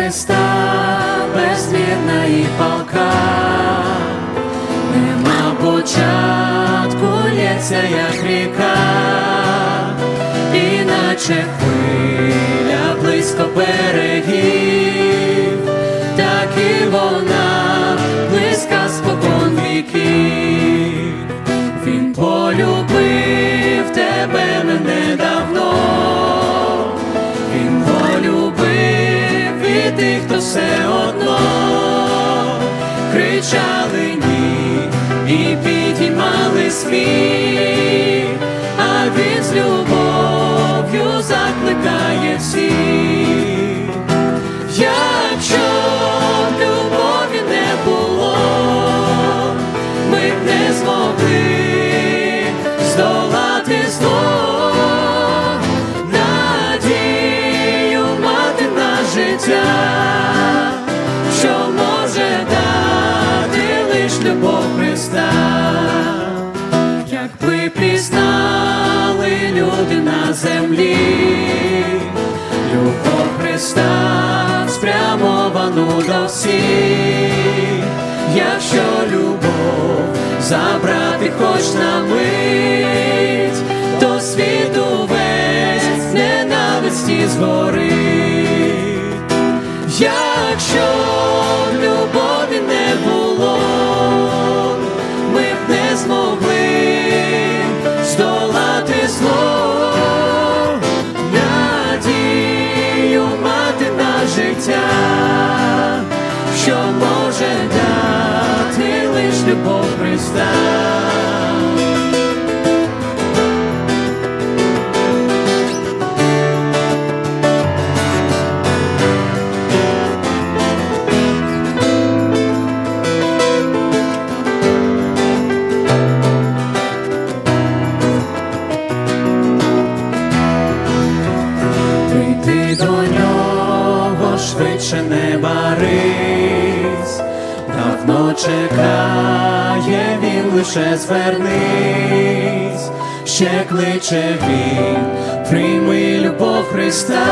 Христа безвірна і палка, нема початку лється, як ріка, іначе хвиля близько берегів, так і вона близька спокон віків, він полюбив тебе мене. Тих, хто все одно кричали ні і підіймали сміх, любов Христа, якби пізнали люди на землі, любов Христа спрямовану до всіх, якщо любов забрати хоч на мить, то світ увесь ненависті згорить. Якщо що може дати лиш любов Христа. Швидше не барись, давно чекає він лише звернись, ще кличе він, прийми любов Христа,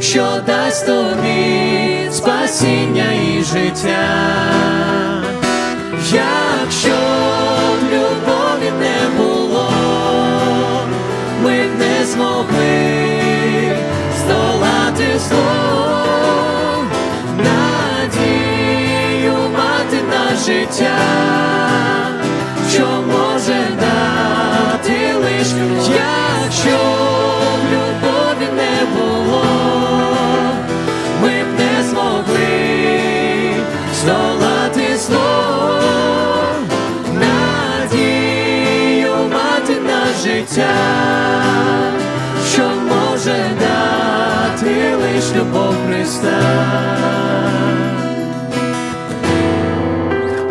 що дасть тобі спасіння і життя. Якщо життя, що може дати лиш, якщо б любові не було, ми б не змогли здолати зло, надію мати на життя, що може дати лиш любов Христа.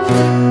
Thank you.